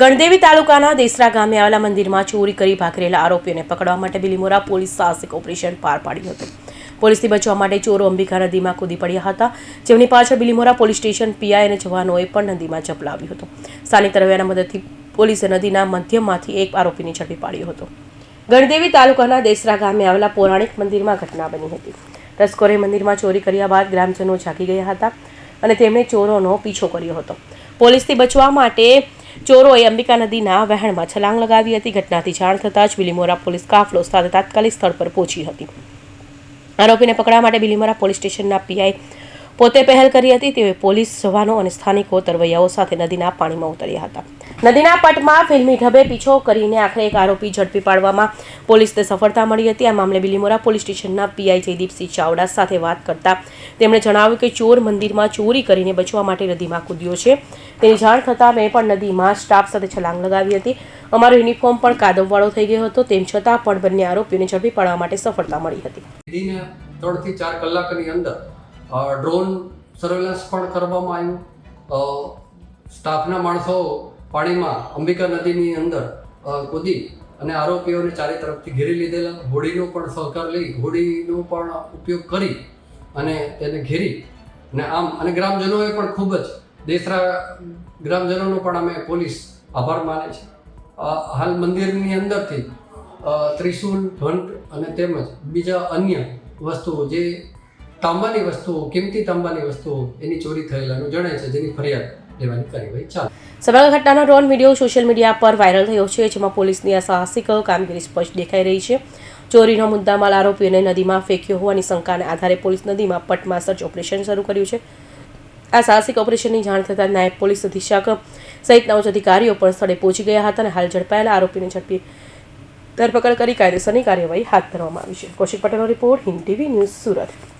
ગણદેવી તાલુકાના દેસરા ગામે આવેલા મંદિરમાં ચોરી કરી ભાગરેલા આરોપીઓને પકડવા માટે બિલીમોરા પોલીસ સાહસિક ઓપરેશન પાર પાડ્યું હતું. પોલીસથી બચવા માટે ચોરો અંબિકા નદીમાં કૂદી પડ્યા હતા. જેમની પાછળ બિલીમોરા પોલીસ સ્ટેશન, પીઆઈ અને જવાનોએ પણ નદીમાં ઝપલાવ્યું હતું. સ્થાનિક તરવૈયાના મદદથી પોલીસે નદીના મધ્યમાંથી એક આરોપીને ઝડપી પાડ્યો હતો. ગણદેવી તાલુકાના દેસરા ગામે આવેલા પૌરાણિક મંદિરમાં ઘટના બની હતી. તસ્કરોએ મંદિરમાં ચોરી કર્યા બાદ ગ્રામજનો જાગી ગયા હતા અને તેમણે ચોરોનો પીછો કર્યો હતો. પોલીસથી બચવા માટે ચોરોએ અંબિકા નદીના વહેણમાં છલાંગ લગાવી હતી. ઘટનાથી જાણ થતાં જ બિલીમોરા પોલીસ કાફલો સાથે તાત્કાલિક સ્થળ પર પહોંચી હતી. આરોપીને પકડવા માટે બિલીમોરા પોલીસ સ્ટેશનના પીઆઈ પોતે પહેલ કરી હતી, તેઓએ પોલીસ જવાનો અને સ્થાનિકો તરવૈયાઓ સાથે નદીના પાણીમાં ઉતર્યા હતા. નદીના પટમાં ફિલ્મી ઢબે પીછો કરીને આખરે એક આરોપી ઝડપી પાડવામાં પોલીસને સફળતા મળી હતી. આ મામલે બિલીમોરા પોલીસ સ્ટેશનના પીઆઈ જયદીપસિંહ ચાવડા સાથે વાત કરતા તેમણે જણાવ્યું કે ચોર મંદિરમાં ચોરી કરીને બચવા માટે નદીમાં કૂદ્યો છે. તેની જાણ થતાં મેં પણ નદીમાં સ્ટાફ સાથે છલાંગ લગાવી હતી. અમારો યુનિફોર્મ પણ કાદવવાળો થઈ ગયો હતો. તેમ છતાં પણ બંને આરોપીઓને ઝડપી પાડવા માટે સફળતા મળી હતી. ત્રણથી ચાર કલાકની અંદર ડ્રોન સર્વેલન્સ પણ કરવામાં આવ્યું. સ્ટાફના માણસો પાણીમાં અંબિકા નદીની અંદર કૂદી અને આરોપીઓને ચારે તરફથી ઘેરી લીધેલા. હોડીનો પણ સહકાર લઈ, હોડીનો પણ ઉપયોગ કરી અને તેને ઘેરી અને આમ, અને ગ્રામજનોએ પણ ખૂબ જ દેસરા ગ્રામજનોનો પણ અમે પોલીસ આભાર માને છે. હાલ મંદિરની અંદરથી ત્રિશૂલ, ઘંટ અને તેમજ બીજા અન્ય વસ્તુઓ જે તાંબાની વસ્તુઓ, કિંમતી તાંબાની વસ્તુઓ એની ચોરી થયેલાનું જણાય છે, જેની ફરિયાદ લેવાની કાર્યવાહી ચાલુ. સમગ્ર ઘટનાનો ડ્રોન વીડિયો સોશિયલ મીડિયા પર વાયરલ થયો છે, જેમાં પોલીસની આ સાહસિક કામગીરી સ્પષ્ટ દેખાઈ રહી છે. ચોરીનો મુદ્દામાલ આરોપીઓને નદીમાં ફેંક્યો હોવાની શંકાને આધારે પોલીસ નદીમાં પટમાં સર્ચ ઓપરેશન શરૂ કર્યું છે. આ સાહસિક ઓપરેશનની જાણ થતાં નાયબ પોલીસ અધિક્ષક સહિતના ઉચ્ચ અધિકારીઓ પણ સ્થળે પહોંચી ગયા હતા અને હાલ ઝડપાયેલા આરોપીને ઝડપી ધરપકડ કરી કાયદેસરની કાર્યવાહી હાથ ધરવામાં આવી છે. કૌશિક પટેલનો report Hind TV news Surat.